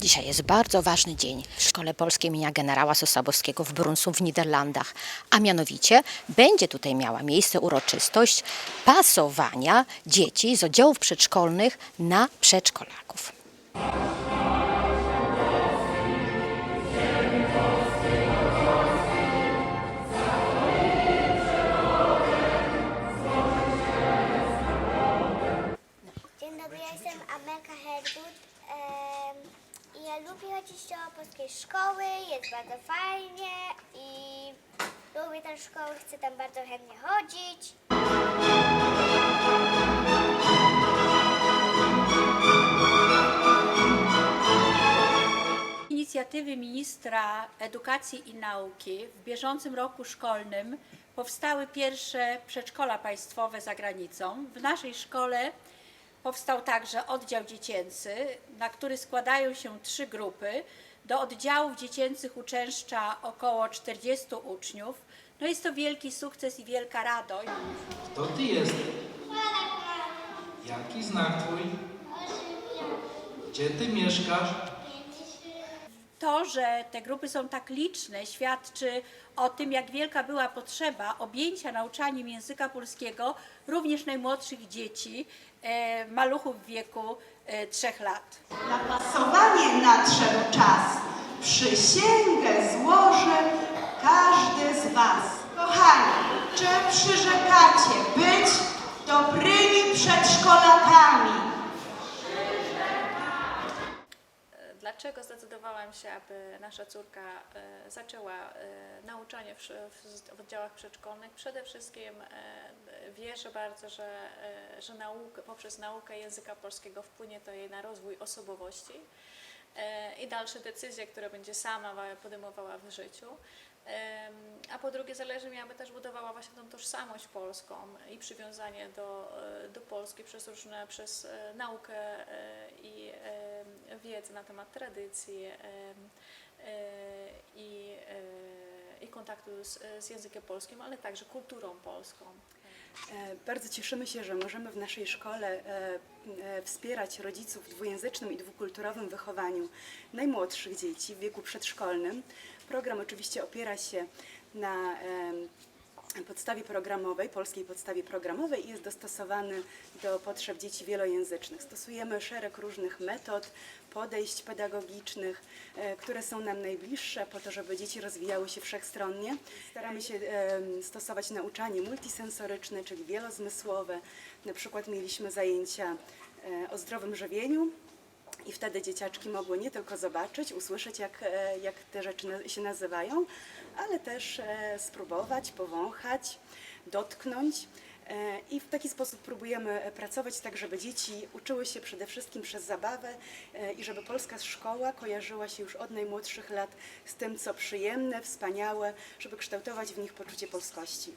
Dzisiaj jest bardzo ważny dzień. W Szkole Polskiej imienia generała Sosabowskiego w Brunsum w Niderlandach, a mianowicie będzie tutaj miała miejsce uroczystość pasowania dzieci z oddziałów przedszkolnych na przedszkolaków. Chodzić do polskiej szkoły, jest bardzo fajnie i lubię tę szkołę, chcę tam bardzo chętnie chodzić. inicjatywy ministra edukacji i nauki w bieżącym roku szkolnym powstały pierwsze przedszkola państwowe za granicą. W naszej szkole powstał także oddział dziecięcy, na który składają się trzy grupy. Do oddziałów dziecięcych uczęszcza około 40 uczniów. No jest to wielki sukces i wielka radość. Kto ty jesteś? Jaki znak twój? Gdzie ty mieszkasz? To, że te grupy są tak liczne, świadczy o tym, jak wielka była potrzeba objęcia nauczaniem języka polskiego również najmłodszych dzieci, e, maluchów w wieku e, trzech lat. Na pasowanie nadszedł czas. Przysięgę złoży każdy z Was. Kochani, czy przyrzekacie być dobrymi przedszkolakami? Dlaczego zdecydowałam się, aby nasza córka e, zaczęła e, nauczanie w, w, oddziałach przedszkolnych? Przede wszystkim e, wierzę bardzo, że, że poprzez naukę języka polskiego wpłynie to jej na rozwój osobowości i dalsze decyzje, które będzie sama wa- podejmowała w życiu. A po drugie, zależy mi, aby też budowała właśnie tą tożsamość polską i przywiązanie do, do Polski przez różne, przez naukę i wiedzę na temat tradycji i, e, i kontaktu z, z językiem polskim, ale także kulturą polską. E, Bardzo cieszymy się, że możemy w naszej szkole e, wspierać rodziców w dwujęzycznym i dwukulturowym wychowaniu najmłodszych dzieci w wieku przedszkolnym. Program oczywiście opiera się na podstawie programowej, polskiej podstawie programowej i jest dostosowany do potrzeb dzieci wielojęzycznych. Stosujemy szereg różnych metod, podejść pedagogicznych, e, które są nam najbliższe po to, żeby dzieci rozwijały się wszechstronnie. Staramy się em, stosować nauczanie multisensoryczne, czyli wielozmysłowe. Na przykład mieliśmy zajęcia e, o zdrowym żywieniu, i wtedy dzieciaczki mogły nie tylko zobaczyć, usłyszeć, jak, e, jak te rzeczy się nazywają, ale też e, spróbować, powąchać, dotknąć. E, I w taki sposób próbujemy pracować tak, żeby dzieci uczyły się przede wszystkim przez zabawę i żeby polska szkoła kojarzyła się już od najmłodszych lat z tym, co przyjemne, wspaniałe, żeby kształtować w nich poczucie polskości.